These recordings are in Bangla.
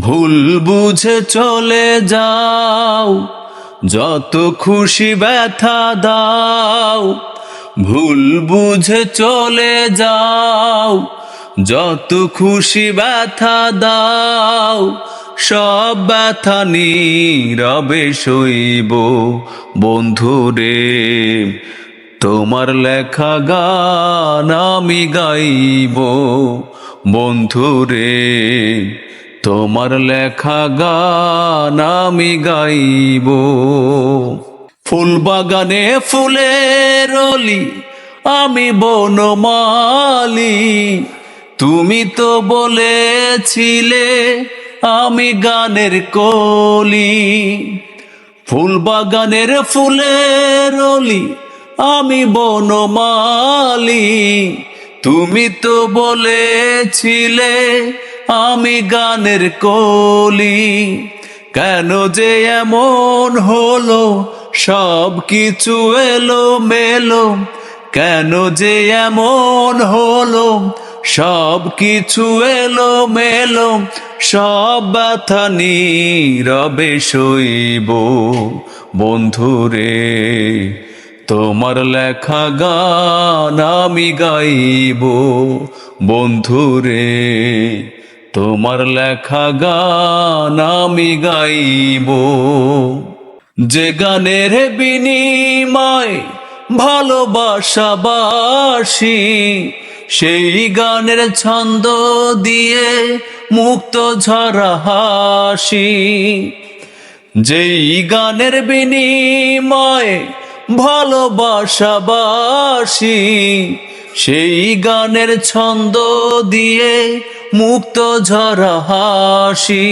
ভুল বুঝে চলে যাও, যত খুশি ব্যথা দাও। ভুল বুঝে চলে যাও, যত খুশি ব্যথা দাও। সব ব্যথা নীরবে সইব বন্ধুরে তোমার লেখা গান আমি গাইব বন্ধুরে তোমার লেখা গান আমি গাইব। ফুল বাগানে ফুলের অলি, আমি বনমালি। তুমি তো বলেছিলে আমি গানের কলি। ফুল বাগানের ফুলের অলি, আমি বনমালি। তুমি তো বলেছিলে আমি গানের কলি। কেন যে এমন হলো, সব কিছু এলো মেলো কেন যে এমন হলো, সব কিছু এলো মেলো সব ব্যথা নীরবে সইব। বন্ধুরে তোমার লেখা গান আমি গাইব। বন্ধুরে তোমার লেখা গান আমি গাইব। যে গানের বিনিময় ভালোবাসাবাসি, সেই গানের ছন্দ দিয়ে মুক্ত ঝরা হাসি। যেই গানের বিনিময় ভালোবাসাবাসি, সেই গানের ছন্দ দিয়ে মুক্ত ঝরা হাসি।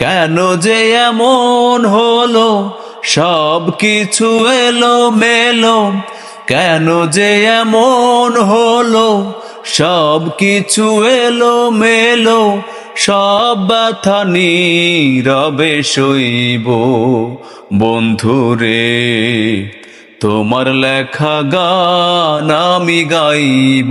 কেন যে এমন হলো সব কিছু এলো মেলো কেন যে এমন হলো সব কিছু এলো মেলো সব ব্যথা নীরবে সইব বন্ধুরে তোমার লেখা গান আমি গাইব।